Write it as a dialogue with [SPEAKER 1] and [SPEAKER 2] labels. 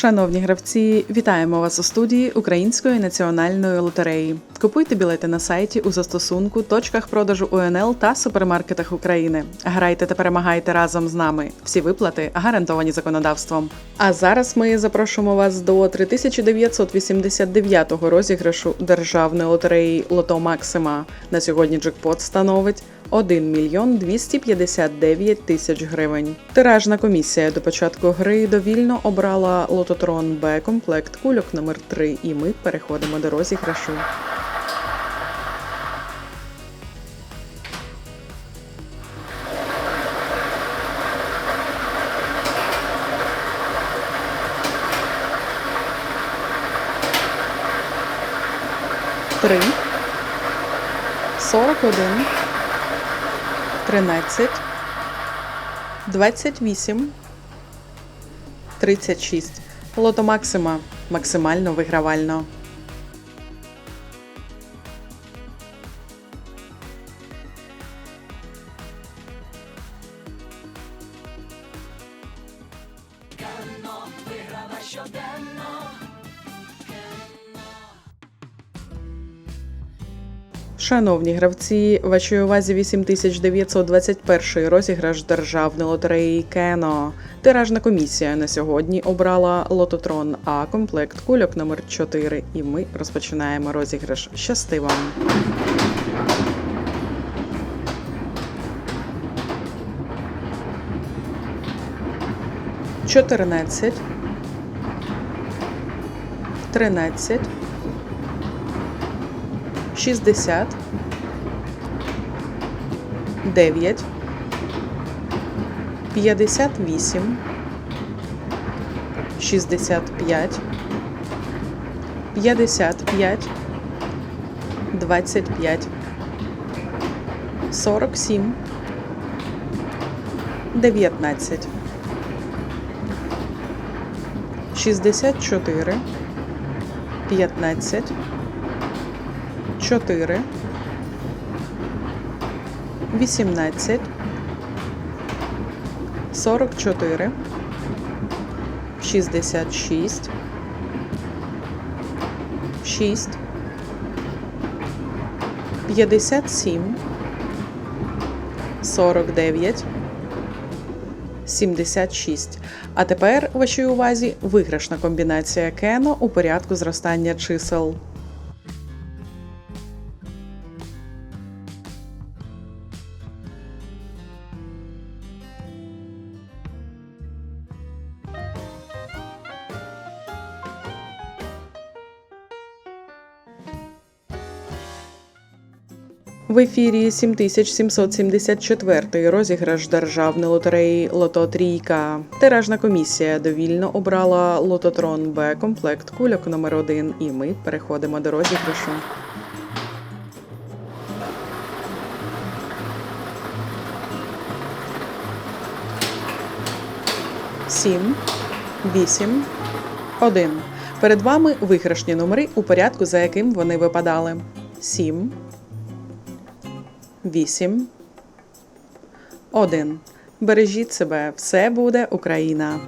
[SPEAKER 1] Шановні гравці, вітаємо вас у студії Української національної лотереї. Купуйте білети на сайті у застосунку, точках продажу УНЛ та супермаркетах України. Грайте та перемагайте разом з нами. Всі виплати гарантовані законодавством. А зараз ми запрошуємо вас до 3989-го розіграшу державної лотереї Лото Максима. На сьогодні джекпот становить 1 мільйон 259 тисяч гривень. Тиражна комісія до початку гри довільно обрала Лототрон Б комплект кульок номер 3 і ми переходимо до розіграшу. Три, сорок один, тринадцять, двадцять вісім, тридцять шість. Лото Максима максимально вигравально. Шановні гравці, вашій увазі 8921 розіграш державної лотереї Кено. Тиражна комісія на сьогодні обрала Лототрон А комплект кульок номер 4 І ми розпочинаємо розіграш. Щасти вам! Чотирнадцять. Тринадцять. 60 9 58 65 55 25 47 19 64 15 4 18 44 66 6 57 49 76. А тепер вашій увазі виграшна комбінація кено у порядку зростання чисел. В ефірі 7774 розіграш державної лотереї Лото Трійка. Тиражна комісія довільно обрала Лототрон Б комплект кульок номер 1 І ми переходимо до розіграшу. Сім, вісім, один. Перед вами виграшні номери у порядку, за яким вони випадали. Сім. 8, 1. Бережіть себе, все буде Україна!